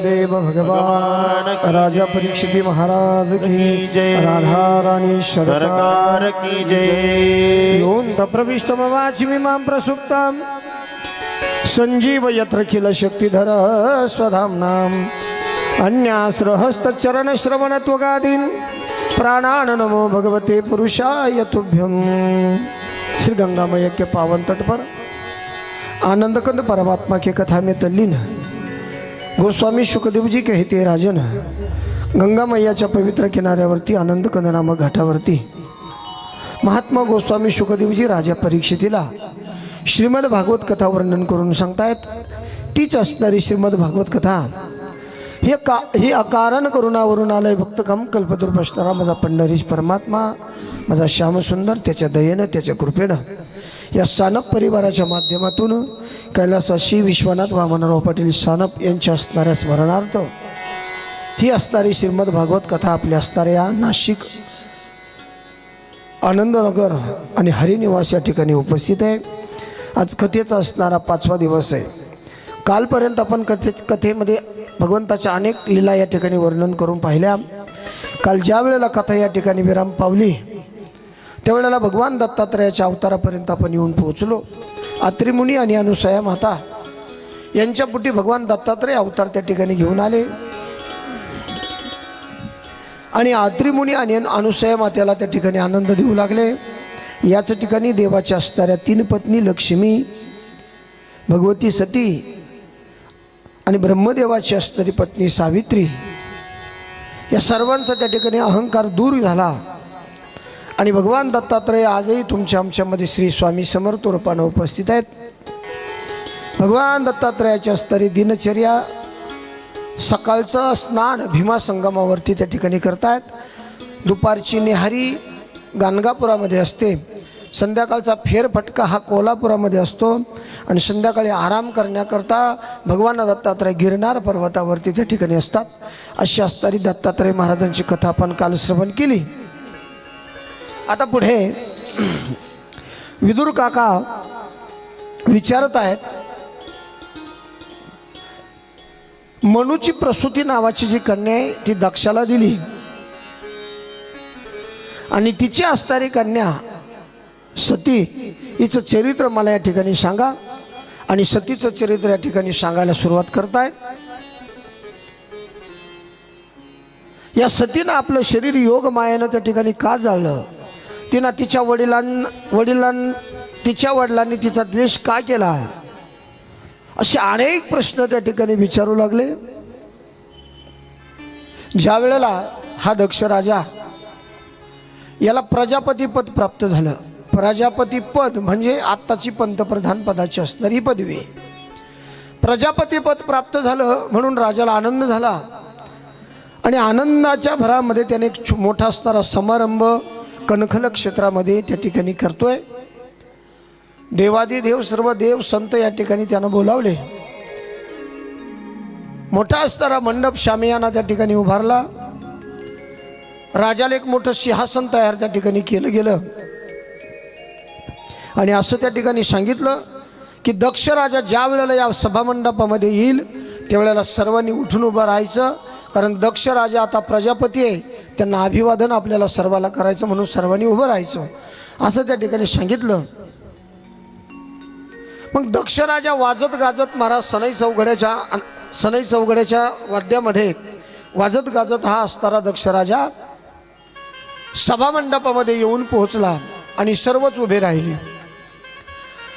सुखदेव भगवान राजा परीक्षिती महाराज की जय. राधा राणी सरकार की जय। योऽन्त प्रविष्टमवाचि मिमां प्रसुप्तां सञ्जीव यत्र किल शक्तिधर स्वधाम्नाम् अन्यास्रहस्तचरणश्रवणत्वगादीन् प्राणान् नमो भगवते पुरुषाय तुभ्यं श्री गंगामय के पावन तट पर। आनंदकंद परमात्मा की कथा में तल्लीन गोस्वामी सुखदेवजी कहते राजन गंगा मैयाच्या पवित्र किनाऱ्यावरती आनंद कंदनामक घाटावरती महात्मा गोस्वामी सुखदेवजी राजा परीक्षितीला श्रीमद भागवत कथा वर्णन करून सांगतायत. तीच असणारी श्रीमद भागवत कथा. हे का ही अकारण करुणावरून आलंय भक्त कम. कल्पतरूप असणारा माझा पंढरीश परमात्मा माझा श्यामसुंदर त्याच्या दयेनं त्याच्या कृपेनं. या सानप परिवाराच्या माध्यमातून कैलासवासी विश्वनाथ वामनराव पाटील सानप यांच्या असणाऱ्या स्मरणार्थ ही असणारी श्रीमद भागवत कथा आपल्या असणाऱ्या नाशिक आनंदनगर आणि हरिनिवास या ठिकाणी उपस्थित आहे. आज कथेचा असणारा पाचवा दिवस आहे. कालपर्यंत आपण कथे कथेमध्ये भगवंताच्या अनेक लीला या ठिकाणी वर्णन करून पाहिल्या. काल ज्या वेळेला कथा या ठिकाणी विराम पावली त्यावेळेला भगवान दत्तात्रयाच्या अवतारापर्यंत आपण येऊन पोहोचलो. आत्रिमुनी आणि अनुसया माता यांच्या पुटी भगवान दत्तात्रय अवतार त्या ठिकाणी घेऊन आले. आणि आत्रिमुनी आणि अनुसया मातेला त्या ठिकाणी आनंद देऊ लागले. याच ठिकाणी देवाच्या असणाऱ्या तीन पत्नी लक्ष्मी भगवती सती आणि ब्रह्मदेवाची असणारी पत्नी सावित्री. या सर्वांचा त्या ठिकाणी अहंकार दूर झाला. आणि भगवान दत्तात्रय आजही तुमच्या आमच्यामध्ये श्री स्वामी समर्थ रूपानं उपस्थित आहेत. भगवान दत्तात्रयाच्या स्तरी दिनचर्या सकाळचं स्नान भीमा संगमावरती त्या ठिकाणी करतायत. दुपारची निहारी गाणगापुरामध्ये असते. संध्याकाळचा फेरफटका हा कोल्हापुरामध्ये असतो आणि संध्याकाळी आराम करण्याकरता भगवान दत्तात्रय गिरनार पर्वतावरती त्या ठिकाणी असतात. अशी असणारी दत्तात्रय महाराजांची कथा आपण काल श्रवण केली. आता पुढे विदुर काका विचारत आहेत मनूची प्रसूती नावाची जी कन्या आहे ती दक्षाला दिली. आणि तिची असणारी कन्या सती हिचं चरित्र मला या ठिकाणी सांगा. आणि सतीचं चरित्र या ठिकाणी सांगायला सुरुवात करतायत. या सतीनं आपलं शरीर योग मायानं त्या ठिकाणी का जाळलं? तिनं तिच्या वडिलां वडिलां तिच्या वडिलांनी तिचा द्वेष का केला? असे अनेक प्रश्न त्या ठिकाणी विचारू लागले. ज्या वेळेला हा दक्ष राजा याला प्रजापती पद प्राप्त झालं. प्रजापती पद म्हणजे आत्ताची पंतप्रधान पदाची असणारी पदवी. प्रजापती पद प्राप्त झालं म्हणून राजाला आनंद झाला. आणि आनंदाच्या भरामध्ये त्याने एक छो- मोठा असणारा समारंभ कणखल क्षेत्रामध्ये त्या ठिकाणी करतोय. देवादिदेव सर्व देव संत या ठिकाणी त्यानं बोलावले. मोठा असणारा मंडप शामियाना त्या ठिकाणी उभारला. राजाला एक मोठं सिंहासन तयार त्या ठिकाणी केलं गेलं. आणि असं त्या ठिकाणी सांगितलं की दक्ष राजा ज्या वेळेला या सभामंडपामध्ये येईल त्यावेळेला सर्वांनी उठून उभं राहायचं. कारण दक्ष राजा आता प्रजापती आहे. त्यांना अभिवादन आपल्याला सर्वाला करायचं म्हणून सर्वांनी उभं राहायचं. असं त्या ठिकाणी सांगितलं. मग दक्ष राजा वाजत गाजत महाराज सनई चौघड्याच्या सनई चौघड्याच्या वाद्यामध्ये वाजत गाजत हा असणारा दक्ष राजा सभामंडपामध्ये येऊन पोहोचला आणि सर्वच उभे राहिले.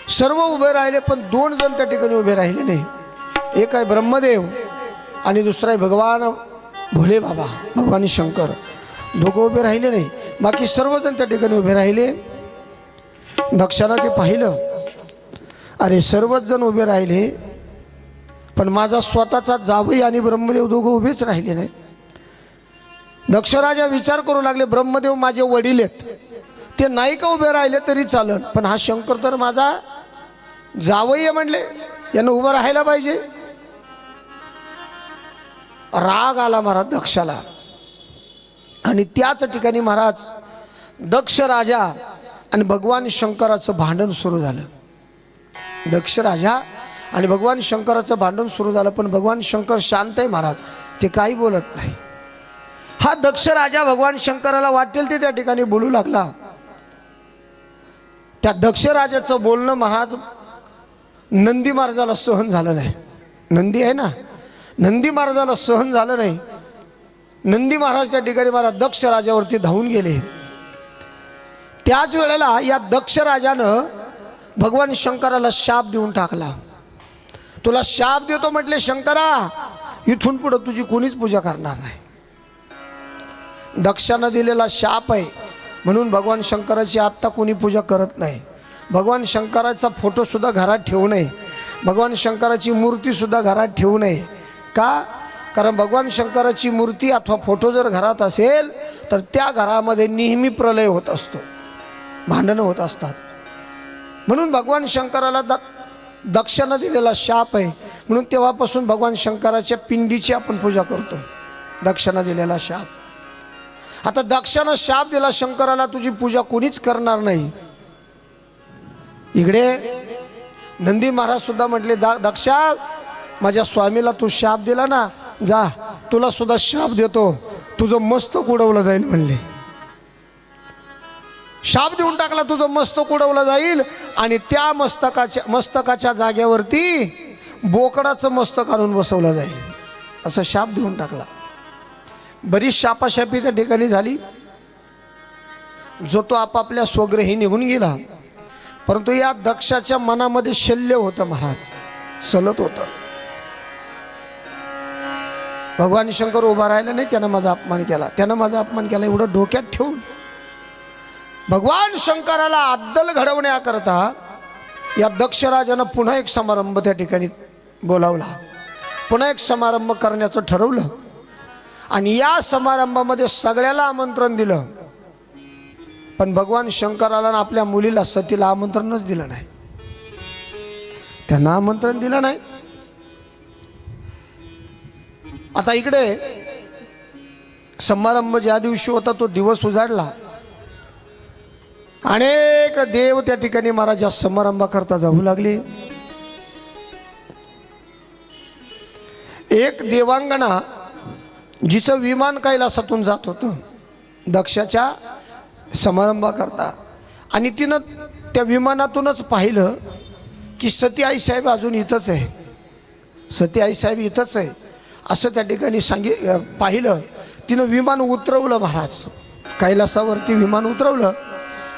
सर्व उभे राहिले पण दोन जण त्या ठिकाणी उभे राहिले नाही. एक आहे ब्रह्मदेव आणि दुसरा आहे भगवान भोले बाबा भगवान शंकर दोघं उभे राहिले नाही. बाकी सर्वजण त्या ठिकाणी उभे राहिले. दक्षाला ते पाहिलं. अरे सर्वच जण उभे राहिले. पण माझा स्वतःचा जावई आणि ब्रह्मदेव दोघं उभेच राहिले नाही. दक्षराजा विचार करू लागले ब्रह्मदेव माझे वडील आहेत. ते नाही का उभे राहिले तरी चालत पण हा शंकर तर माझा जावई आहे म्हणले. यानं उभं राहायला पाहिजे. राग आला महाराज दक्षाला. आणि त्याच ठिकाणी महाराज दक्ष राजा आणि भगवान शंकराचं भांडण सुरू झालं. दक्ष राजा आणि भगवान शंकराचं भांडण सुरू झालं पण भगवान शंकर शांत आहे महाराज ते काही बोलत नाही. हा दक्ष राजा भगवान शंकराला वाटेल ते त्या ठिकाणी बोलू लागला. त्या दक्ष राजाचं बोलणं महाराज नंदी महाराजाला सहन झालं नाही. नंदी आहे ना? नंदी महाराजाला सहन झालं नाही. नंदी महाराज त्या ठिकाणी महाराज दक्ष राजावरती धावून गेले. त्याच वेळेला या दक्ष राजानं भगवान शंकराला शाप देऊन टाकला. तुला शाप देतो म्हटले शंकरा इथून पुढं तुझी कोणीच पूजा करणार नाही. दक्षानं दिलेला शाप आहे. म्हणून भगवान शंकराची आत्ता कोणी पूजा करत नाही. भगवान शंकराचा फोटोसुद्धा घरात ठेवू नये. भगवान शंकराची मूर्तीसुद्धा घरात ठेवू नये. का? कारण भगवान शंकराची मूर्ती अथवा फोटो जर घरात असेल तर त्या घरामध्ये नेहमी प्रलय होत असतो. भांडणं होत असतात. म्हणून भगवान शंकराला द दक्षिणा दिलेला शाप आहे. म्हणून तेव्हापासून भगवान शंकराच्या पिंडीची आपण पूजा करतो. दक्षिणा दिलेला शाप. आता दक्षिणा शाप दिला शंकराला तुझी पूजा कोणीच करणार नाही. इकडे नंदी महाराज सुद्धा म्हटले दा दक्षा माझ्या स्वामीला तू शाप दिला ना जा तुला सुद्धा शाप देतो. तुझं मस्तक उडवलं जाईल म्हणले. शाप देऊन टाकला तुझं मस्तक उडवलं जाईल. आणि त्या मस्तकाच्या मस्तकाच्या जागेवरती बोकडाचं मस्तक आणून बसवलं जाईल. असं शाप देऊन टाकला. बरीच शापाशापीच्या ठिकाणी झाली. जो तो आपापल्या स्वग्रही निघून गेला. परंतु या दक्षाच्या मनामध्ये शल्य होतं महाराज. सलत होतं. भगवान शंकर उभा राहिला नाही त्यानं माझा अपमान केला. त्यानं माझा अपमान केला एवढं डोक्यात ठेवून. भगवान शंकराला अद्दल घडवण्याकरता या दक्षराजानं पुन्हा एक समारंभ त्या ठिकाणी बोलावला. पुन्हा एक समारंभ करण्याचं ठरवलं. आणि या समारंभामध्ये सगळ्याला आमंत्रण दिलं. पण भगवान शंकराला आपल्या मुलीला सतीला आमंत्रणच दिलं नाही. त्यांना आमंत्रण दिलं नाही. आता इकडे समारंभ ज्या दिवशी होता तो दिवस उजाडला. अनेक देव त्या ठिकाणी महाराज या समारंभाकरता जाऊ लागले. एक देवांगणा जिचं विमान कैलासातून जात होतं दक्षाच्या समारंभाकरता. आणि तिनं त्या विमानातूनच पाहिलं की सती आईसाहेब अजून इथंच आहे. सती आईसाहेब इथंच आहे. असं त्या ठिकाणी सांगि पाहिलं. तिनं विमान उतरवलं महाराज. कैलासावरती विमान उतरवलं.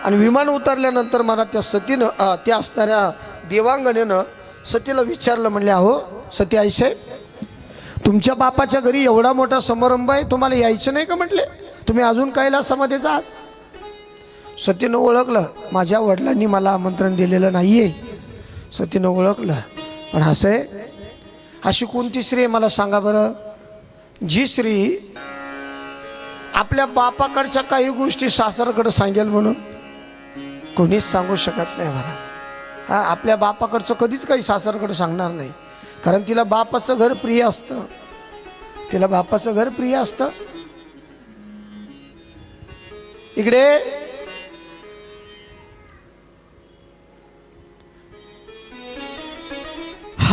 आणि विमान उतरल्यानंतर मला त्या सतीनं त्या असणाऱ्या देवांगनेनं सतीला विचारलं म्हणले अहो सती आईसाहेब तुमच्या बापाच्या घरी एवढा मोठा समारंभ आहे तुम्हाला यायचं नाही का? म्हटले. तुम्ही अजून कैलासामध्ये जा. सतीनं ओळखलं माझ्या वडिलांनी मला आमंत्रण दिलेलं नाही आहे सतीनं ओळखलं पण असं आहे अशी कोणती स्त्री मला सांगा बरं? जी स्त्री आपल्या बापाकडच्या काही गोष्टी सासराकडं सांगेल म्हणून? कोणीच सांगू शकत नाही महाराज हा आपल्या बापाकडचं कधीच काही सासरकडे सांगणार नाही. कारण तिला बापाचं घर प्रिय असतं. तिला बापाचं घर प्रिय असतं. इकडे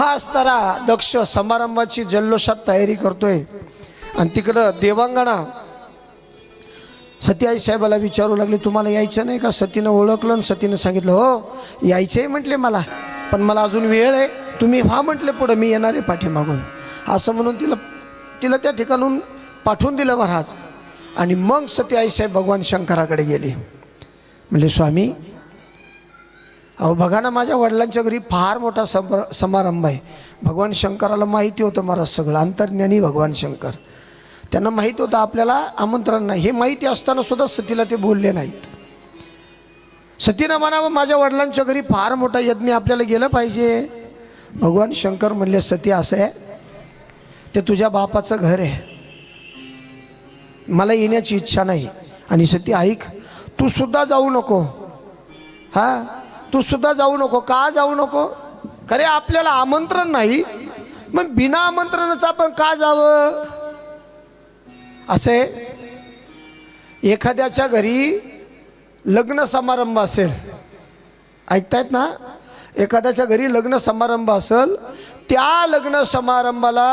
हा असणारा दक्ष समारंभाची जल्लोषात तयारी करतोय. आणि तिकडं देवांगणा. सतीआई साहेबाला विचारू लागले तुम्हाला यायचं नाही का? सतीनं ओळखलं आणि सतीनं सांगितलं हो यायचं आहे म्हटले मला पण मला अजून वेळ आहे. तुम्ही व्हा म्हटले पुढं मी येणार आहे पाठीमागून. असं म्हणून तिला तिला त्या ठिकाणून पाठवून दिलं महाराज. आणि मग सती आईसाहेब भगवान शंकराकडे गेले. म्हणजे स्वामी अहो बघा ना माझ्या वडिलांच्या घरी फार मोठा सम समारंभ आहे. भगवान शंकराला माहिती होतं महाराज सगळं अंतर्ज्ञानी भगवान शंकर. त्यांना माहीत होतं आपल्याला आमंत्रण नाही. हे माहिती असताना सुद्धा सतीला ते बोलले नाहीत. सतीनं म्हणावं माझ्या वडिलांच्या घरी फार मोठा यज्ञ आपल्याला गेलं पाहिजे. भगवान शंकर म्हणले सती असं आहे? ते तुझ्या बापाचं घर आहे. मला येण्याची इच्छा नाही. आणि सती ऐक तू सुद्धा जाऊ नको. हा? तू सुद्धा जाऊ नको का जाऊ नको? खरे आपल्याला आमंत्रण नाही मग बिना आमंत्रणाचं आपण का जावं? असे एखाद्याच्या घरी लग्न समारंभ असेल ऐकतायत ना? एखाद्याच्या घरी लग्न समारंभ असेल त्या लग्न समारंभाला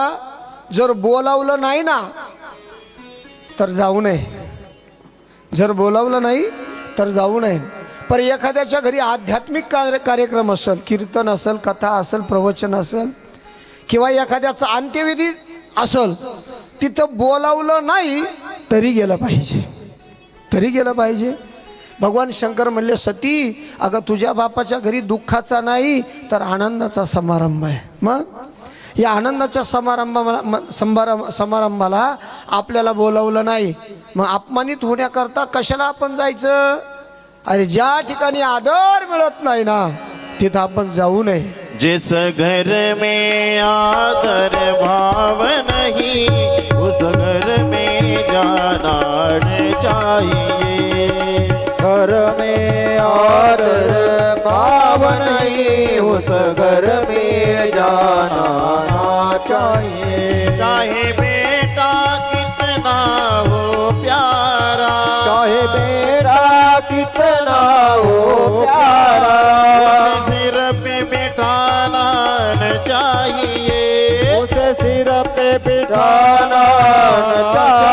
जर बोलावलं नाही ना तर जाऊ नये. जर बोलावलं नाही तर जाऊ नये. पर एखाद्याच्या घरी आध्यात्मिक कार्य कार्यक्रम असेल कीर्तन असेल कथा असेल प्रवचन असेल किंवा एखाद्याचा अंत्यविधी असेल तिथं बोलावलं नाही तरी गेलं पाहिजे. तरी गेलं पाहिजे. भगवान शंकर म्हणले सती अगं तुझ्या बापाच्या घरी दुःखाचा नाही तर आनंदाचा समारंभ आहे. मग? या आनंदाच्या समारंभाला समारंभ समारंभाला आपल्याला बोलावलं नाही. मग अपमानित होण्याकरता कशाला आपण जायचं? अरे ज्या ठिकाणी आदर मिळत नाही ना तिथं आपण जाऊ नये. जिस घर में आदर भाव नहीं उस घर में जाना चाहिए। घर में आदर भाव नहीं उस घर में जाना चाहिए।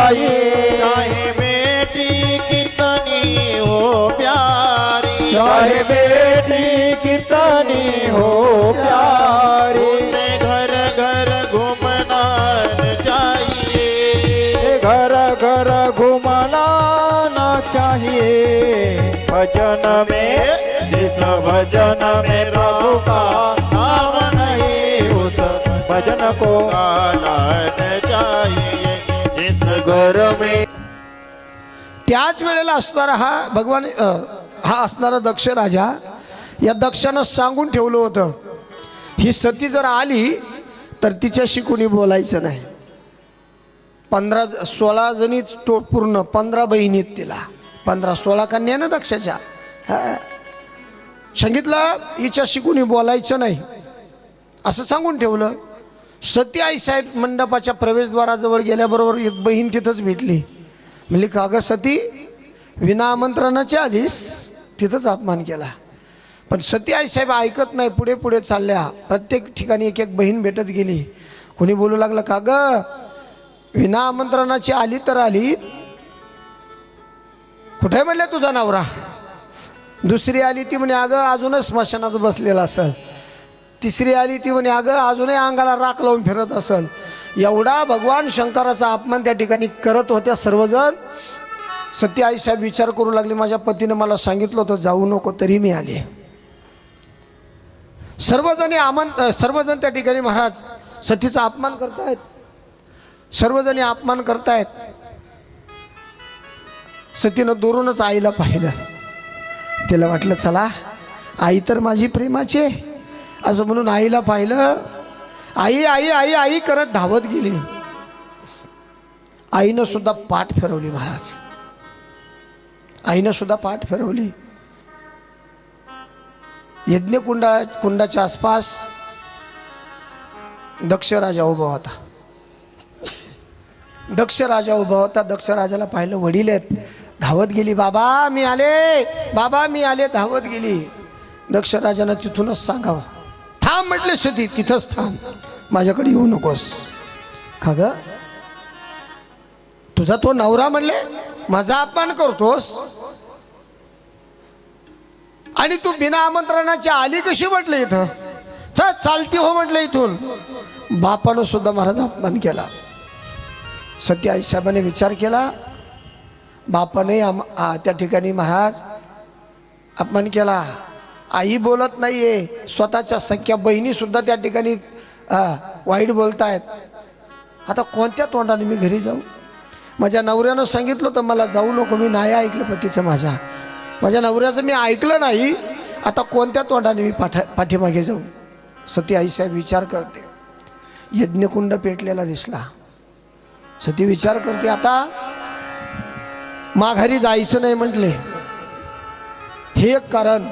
न चाहिए चाहे बेटी कितनी हो प्यारी। चाहे बेटी कितनी हो प्यारी। उसे घर घर घूमना चाहिए। घर घर घूमना ना चाहिए। भजन में जिस भजन में प्रभु का नाम नहीं उस भजन को गाना चाहिए। जिस घर त्याच वेळेला असणारा हा भगवान हा असणारा दक्ष राजा या दक्षानं सांगून ठेवलं होतं ही सती जर आली तर तिच्याशी कुणी बोलायचं नाही. पंधरा सोळा जणीच तो पूर्ण पंधरा बहिणीत तिला. पंधरा सोळा कन्या ना दक्षाच्या? हा. सांगितलं हिच्याशी कुणी बोलायचं नाही. असं सांगून ठेवलं. सती आई साहेब मंडपाच्या प्रवेशद्वाराजवळ गेल्याबरोबर एक बहीण तिथंच भेटली. म्हणली का गं सती? विना आमंत्रणाची आलीस तिथंच अपमान केला. पण सती आई साहेब ऐकत नाही पुढे पुढे चालल्या. प्रत्येक ठिकाणी एक एक बहीण भेटत गेली. कोणी बोलू लागलं का ग? विना आमंत्रणाची आली तर आली. कुठे म्हणले तुझा नवरा? दुसरी आली ती म्हणे अगं अजूनच स्मशानात बसलेला असेल. तिसरी आली ती म्हणे अगं अजूनही अंगाला राख लावून फिरत असल. एवढा भगवान शंकराचा अपमान त्या ठिकाणी करत होत्या सर्वजण. सत्य आईसाहेब विचार करू लागले माझ्या पतीनं मला सांगितलं होतं जाऊ नको तरी मी आले. सर्वजणी आमन सर्वजण त्या ठिकाणी महाराज सतीचा अपमान करतायत. सर्वजणी अपमान करतायत. सतीनं दुरूनच आईला पाहिलं. तिला वाटलं चला आई तर माझी प्रेमाची आहे. असं म्हणून आईला पाहिलं आई आई आई आई करत धावत गेली. आईनं सुद्धा पाठ फिरवली महाराज. आईनं सुद्धा पाठ फिरवली. यज्ञकुंडा कुंडाच्या आसपास दक्ष राजा उभा होता. दक्ष राजा उभा होता. दक्ष राजाला पाहिलं वडील आहेत. धावत गेली बाबा मी आले. बाबा मी आले. धावत गेली. दक्ष राजानं तिथूनच सांगावं. थांब म्हटले सती तिथंच थांब. माझ्याकडे येऊ नकोस. का ग तुझा तो नवरा म्हणले माझा अपमान करतोस. आणि तू बिना आमंत्रणाची आली कशी म्हटले इथं? चल चालती हो म्हटलं इथून. बापानं सुद्धा महाराज अपमान केला. सत्य आईसाहेबाने विचार केला. बापाने आम त्या ठिकाणी महाराज अपमान केला. आई बोलत नाही आहे स्वतःच्या सख्या बहिणीसुद्धा त्या ठिकाणी वाईट बोलत आहेत आता कोणत्या तोंडाने मी घरी जाऊ? माझ्या नवऱ्यानं सांगितलं तर मला जाऊ नको मी नाही ऐकलं पतीचं माझ्या. माझ्या नवऱ्याचं मी ऐकलं नाही. आता कोणत्या तोंडाने मी पाठा पाठीमागे जाऊ? सती आईसाहेब विचार करते. यज्ञकुंड पेटलेला दिसला. सती विचार करते आता माघारी जायचं नाही म्हटले. हे एक कारण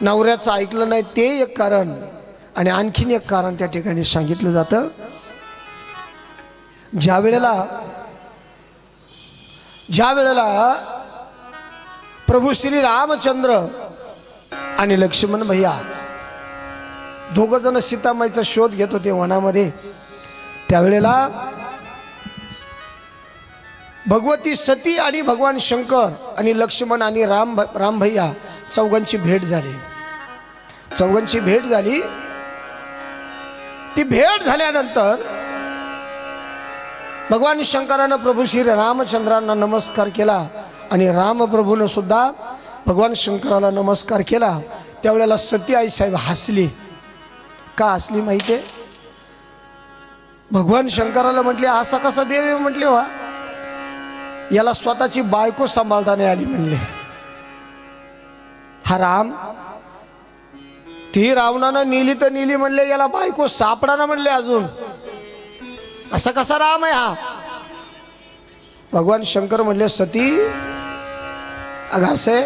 नवऱ्याचं ऐकलं नाही ते एक कारण आणि आणखीन एक कारण त्या ठिकाणी सांगितलं जातं. ज्या वेळेला ज्या वेळेला प्रभू श्री रामचंद्र आणि लक्ष्मण भैया दोघ जण सीतामाईचा शोध घेत होते वनामध्ये त्यावेळेला भगवती सती आणि भगवान शंकर आणि लक्ष्मण आणि राम राम भैया चौघांची भेट झाली. चौघांची भेट झाली. ती भेट झाल्यानंतर भगवान शंकरानं प्रभू श्री रामचंद्रांना नमस्कार केला आणि रामप्रभूनं सुद्धा भगवान शंकराला नमस्कार केला. त्यावेळेला सती आई साहेब हसली. का हसली माहिती आहे भगवान शंकराला म्हटले असा कसा देव आहे? म्हटले वा. याला स्वतःची बायको सांभाळता नाही आली म्हणले. हा राम ती रावणानं नेली तर नेली म्हणले याला बायको सापडाना म्हणले अजून. असा कसा राम आहे हा? भगवान शंकर म्हणले सती अगं असे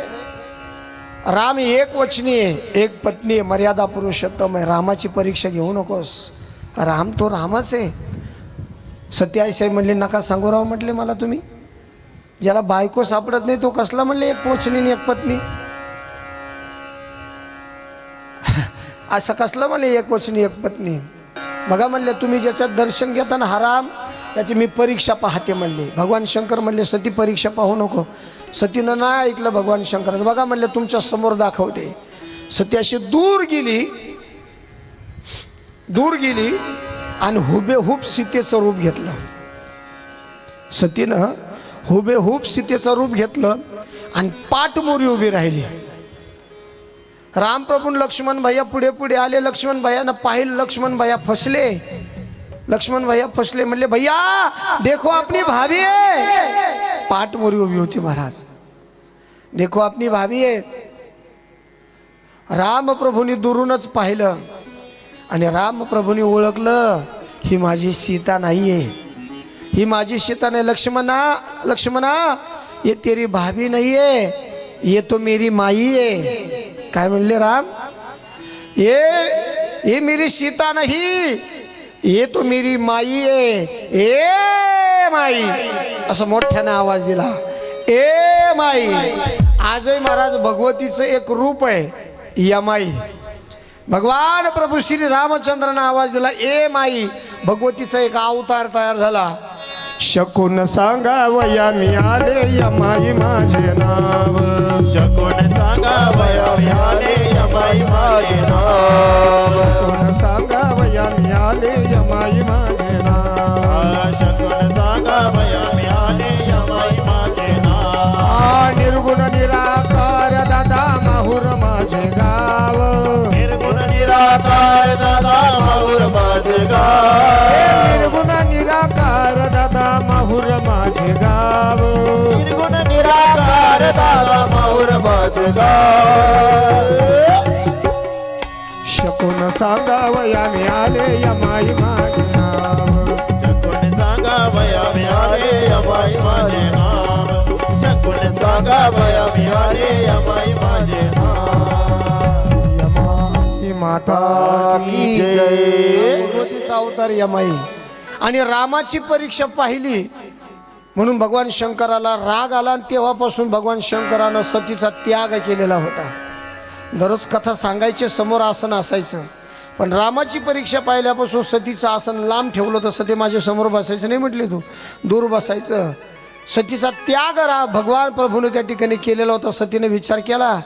राम एक वचनी आहे एक पत्नी आहे मर्यादा पुरुषोत्तम आहे रामाची परीक्षा घेऊ नकोस. राम तो रामच आहे. सती आई म्हणले नका सांगू राव म्हटले मला तुम्ही. ज्याला बायको सापडत नाही तो कसला म्हणले एक पोचणी एक पत्नी? असं कसलं म्हणले एक वचनी एक पत्नी? बघा म्हणले तुम्ही ज्याच्यात दर्शन घेताना हराम त्याची मी परीक्षा पाहते म्हणले. भगवान शंकर म्हणले सती परीक्षा पाहू नको. सतीनं नाही ऐकलं भगवान शंकराचं. बघा म्हणले तुमच्यासमोर दाखवते. सती अशी दूर गेली दूर गेली आणि हुबेहूब सीतेचं रूप घेतलं. सतीनं हुबेहूब सीतेचं रूप घेतलं आणि पाठमोरी उभी राहिली. रामप्रभू लक्ष्मण भैया पुढे पुढे आले. लक्ष्मण भैयानं पाहिलं लक्ष्मण भैया फसले. लक्ष्मण भैया फसले म्हणले भैया देखो आपली भाभी आहे पाठ मोरी उभी होती महाराज. देखो आपली भाभी आहे रामप्रभूंनी दुरूनच पाहिलं आणि रामप्रभूंनी ओळखलं ही माझी सीता नाहीये. ही माझी सीता नाही लक्ष्मणा लक्ष्मणा ये तेरी भाभी नाही आहे ये तो मेरी माई आहे काय म्हणले राम? ये ये मेरी सीता नाही ये तो मेरी माई आहे ए माई असं मोठ्याने आवाज दिला. ए माई आजही महाराज भगवतीचं एक रूप आहे यमाई भगवान प्रभू श्री रामचंद्रांना आवाज दिला ए माई भगवतीचा एक अवतार तयार झाला. शकून सांगावया मी आले या माई माझे नाव. शकून सांगा वया मिळाले यमाई माझे नाव. शकून सांगावया मी आले या माई माझे नाव. शकून सांगा वया मिळाले यमाई माझे नाव. आ निर्गुण निराकार दादा माहुर माझे गाव. निर्गुण निराकार दादा माऊर माझे गाव. दादा माऊर माझे गाव शकून सांगावया मी आले या माई माझे नाव शकून सांगा वया मिळाले यमाई माझे नाव शकून सांगा वया मिळाले यमाई माझे नाव यमाई माता की जय. भगवतीचा अवतार यमाई आणि रामाची परीक्षा पाहिली. म्हणून भगवान शंकराला राग आला आणि तेव्हापासून भगवान शंकरानं सतीचा त्याग केलेला होता. दररोज कथा सांगायचे समोर आसन असायचं. पण रामाची परीक्षा पाहिल्यापासून सतीचं आसन लांब ठेवलं तर सती माझ्यासमोर बसायचं नाही म्हटले तू. दूर बसायचं. सतीचा त्याग रा भगवान प्रभूने त्या ठिकाणी केलेला होता. सतीने विचार केला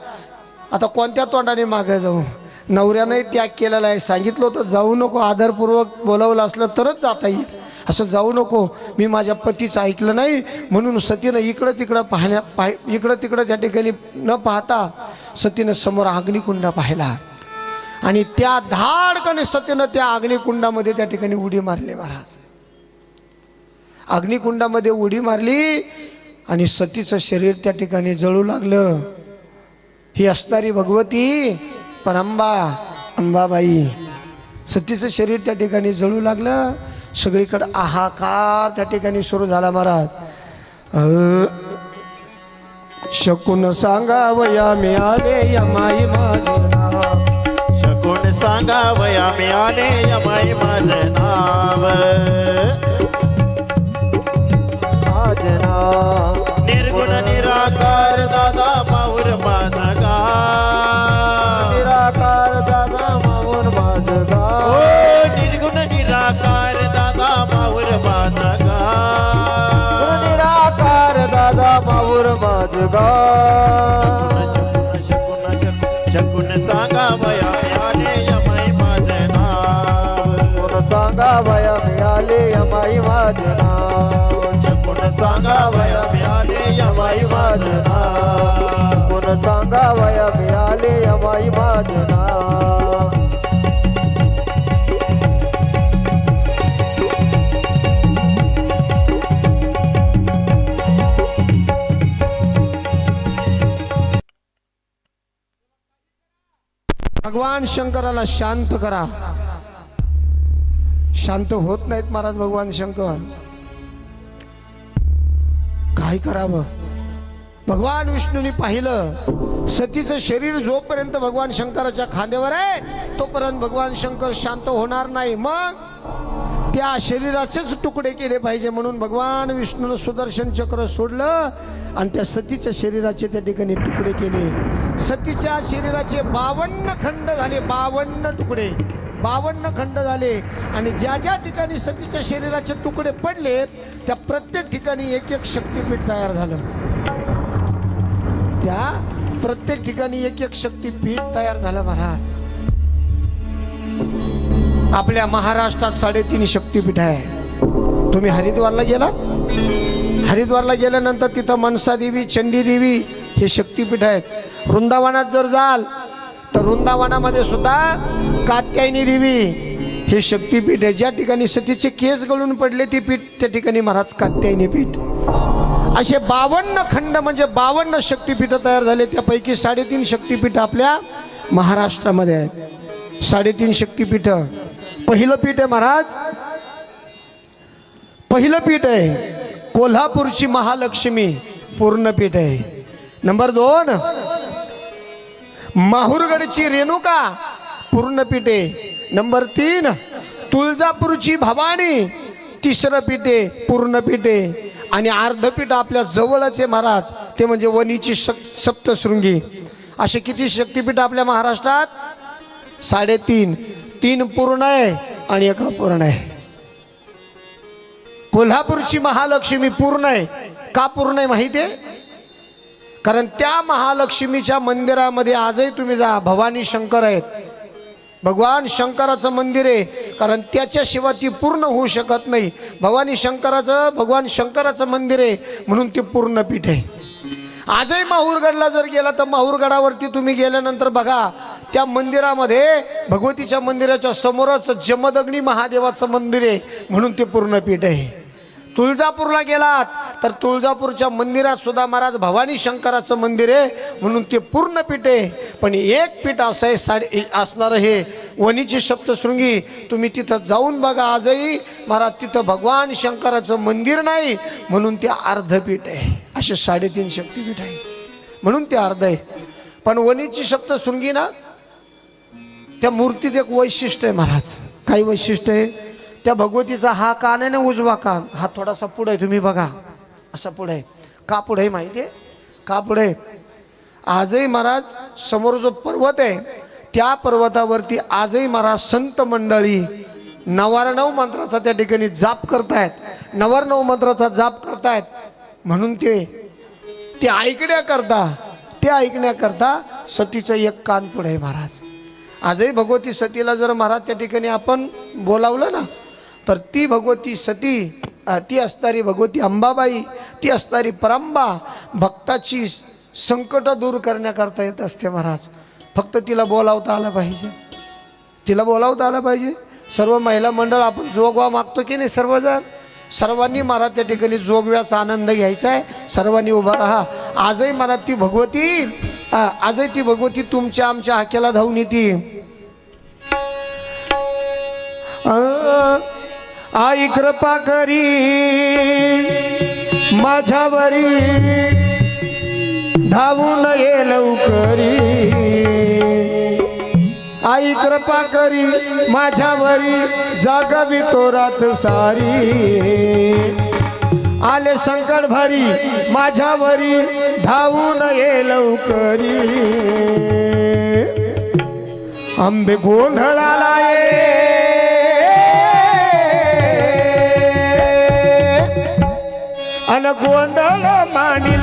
आता कोणत्या तोंडाने मागे जाऊ? नवऱ्याने त्याग केलेला आहे. सांगितलं होतं जाऊ नको आदरपूर्वक बोलावलं असलं तरच जाता येईल. असं जाऊ नको मी माझ्या पतीचं ऐकलं नाही. म्हणून सतीनं इकडं तिकडं पाहण्या पाह इकडं तिकडं त्या ठिकाणी न पाहता सतीनं समोर अग्निकुंड पाहिला. आणि त्या धाडकने सतीनं त्या अग्निकुंडामध्ये त्या ठिकाणी उडी मारली महाराज. अग्निकुंडामध्ये उडी मारली आणि सतीचं शरीर त्या ठिकाणी जळू लागलं. ही असणारी भगवती पण अंबा अंबाबाई. सतीचं शरीर त्या ठिकाणी जळू लागलं. सगळीकडं आहाकार त्या ठिकाणी सुरू झाला महाराज. शकून सांगावया मी आले या माई माझे नाव. शकून सांगा वया मिळाले यमाई माझे नाव. माझे नाव. निर्गुण निराकार दादा माऊर माझा निराकार दादा माऊर माझं गाव ओ निर्गुण निराकार दादा माऊर माझं निराकार दादा माऊर माझं गाव शकुन शकुन शकुन शकुन सांगा वया मिळाले यमाई माझं नाव कोण सांगा वया मियाले यमाई माझं नाव शकुन सांगा वया मियाले यमाई माझं नाव कोण सांगावया मिळाले यमाई माझे नाव भगवान शंकराला शांत करा. शांत होत नाहीत महाराज भगवान शंकर. काय करावं? भगवान विष्णूंनी पाहिलं सतीचं शरीर जोपर्यंत भगवान शंकराच्या खांद्यावर आहे तोपर्यंत भगवान शंकर शांत होणार नाही. मग त्या शरीराचेच तुकडे केले पाहिजे म्हणून भगवान विष्णूनं सुदर्शन चक्र सोडलं आणि त्या सतीच्या शरीराचे त्या ठिकाणी तुकडे केले. सतीच्या शरीराचे बावन्न खंड झाले बावन्न तुकडे बावन्न खंड झाले. आणि ज्या ज्या ठिकाणी सतीच्या शरीराचे तुकडे पडले त्या प्रत्येक ठिकाणी एक एक शक्तीपीठ तयार झालं. त्या प्रत्येक ठिकाणी एक एक शक्तीपीठ तयार झालं महाराज. आपल्या महाराष्ट्रात साडेतीन शक्तीपीठ आहे. तुम्ही हरिद्वारला गेलात? हरिद्वारला गेल्यानंतर तिथं मनसा देवी चंडी देवी हे शक्तीपीठ आहेत. वृंदावनात जर जाल तर वृंदावनामध्ये सुद्धा कात्यायनी देवी हे शक्तीपीठ आहे. ज्या ठिकाणी सतीचे केस गळून पडले ती पीठ त्या ठिकाणी महाराज कात्यायनी पीठ. असे बावन्न खंड म्हणजे बावन्न शक्तीपीठ तयार झाले. त्यापैकी साडेतीन शक्तीपीठ आपल्या महाराष्ट्रामध्ये आहेत. साडेतीन शक्तीपीठ. पहिलं पीठ आहे महाराज. पहिलं पीठ आहे कोल्हापूरची महालक्ष्मी. पूर्णपीठ आहे. नंबर दोन. माहूरगडची रेणुका. पूर्णपीठ आहे. नंबर तीन. तुळजापूरची भवानी. तिसरं पीठ आहे. पूर्णपीठ आहे. आणि अर्धपीठ आपल्या जवळच आहे महाराज. ते म्हणजे वणीची शक सप्तशृंगी असे किती शक्तीपीठ आपल्या महाराष्ट्रात? साडेतीन. तीन पूर्ण आहे आणि एक अपूर्ण आहे. कोल्हापूरची महालक्ष्मी पूर्ण आहे. का पूर्ण आहे माहिती आहे? कारण त्या महालक्ष्मीच्या मंदिरामध्ये आजही तुम्ही जा भवानी शंकर आहेत. भगवान शंकराचं मंदिर आहे कारण त्याच्याशिवाय ती पूर्ण होऊ शकत नाही. भवानी शंकराचं भगवान शंकराचं मंदिर आहे म्हणून ते पूर्ण पीठ आहे. आजही माहूरगडला जर गेला तर माहूरगडावरती तुम्ही गेल्यानंतर बघा त्या मंदिरामध्ये भगवतीच्या मंदिराच्या समोरच जमदग्नी महादेवाचं मंदिर आहे म्हणून ते पूर्ण पीठ आहे. तुळजापूरला गेलात तर तुळजापूरच्या मंदिरात सुद्धा महाराज भवानी शंकराचं मंदिर आहे म्हणून ते पूर्ण पीठ आहे. पण एक पीठ असं आहे साडे असणारं हे वणीची सप्तशृंगी. तुम्ही तिथं जाऊन बघा आजही. महाराज तिथं भगवान शंकराचं मंदिर नाही म्हणून ते अर्धपीठ आहे. असे साडेतीन शक्तीपीठ आहे. म्हणून ते अर्ध आहे. पण वणीची सप्तशृंगी ना त्या मूर्तीत एक वैशिष्ट्य आहे महाराज. काही वैशिष्ट्य आहे? त्या भगवतीचा हा कान आहे ना उजवा कान. हा थोडासा पुढे आहे तुम्ही बघा. असा पुढे आहे. का पुढे आहे माहिती आहे? का पुढे आहे? आजही महाराज समोर जो पर्वत आहे त्या पर्वतावरती आजही महाराज संत मंडळी नवारणव मंत्राचा त्या ठिकाणी जाप करतायत. नवारणव मंत्राचा जाप करतायत. म्हणून ते ते ऐकण्याकरता ते ऐकण्याकरता सतीचं एक कान पुढे आहे महाराज. आजही भगवती सतीला जर महाराज त्या ठिकाणी आपण बोलावलं ना तर ती भगवती सती ती असणारी भगवती अंबाबाई ती असणारी परंबा भक्ताची संकट दूर करण्याकरता येत असते महाराज. फक्त तिला बोलावता आलं पाहिजे. तिला बोलावता आलं पाहिजे. सर्व महिला मंडळ आपण जोगवा मागतो की नाही सर्वजण? सर्वांनी मला त्या ठिकाणी जोगव्याचा आनंद घ्यायचा आहे. सर्वांनी उभा राहा. आजही मला ती भगवती आजही ती भगवती तुमच्या आमच्या हाक्याला धावून येते. आई कृपा करी माझ्यावरी धावून ये लवकरी. आई कृपा करी माझ्यावरी जागावी तो रात सारी. आले संकट भरी माझ्यावरी धावून ये लवकरी. आंबे गोंधळाला ये. અને ગોંડલ માની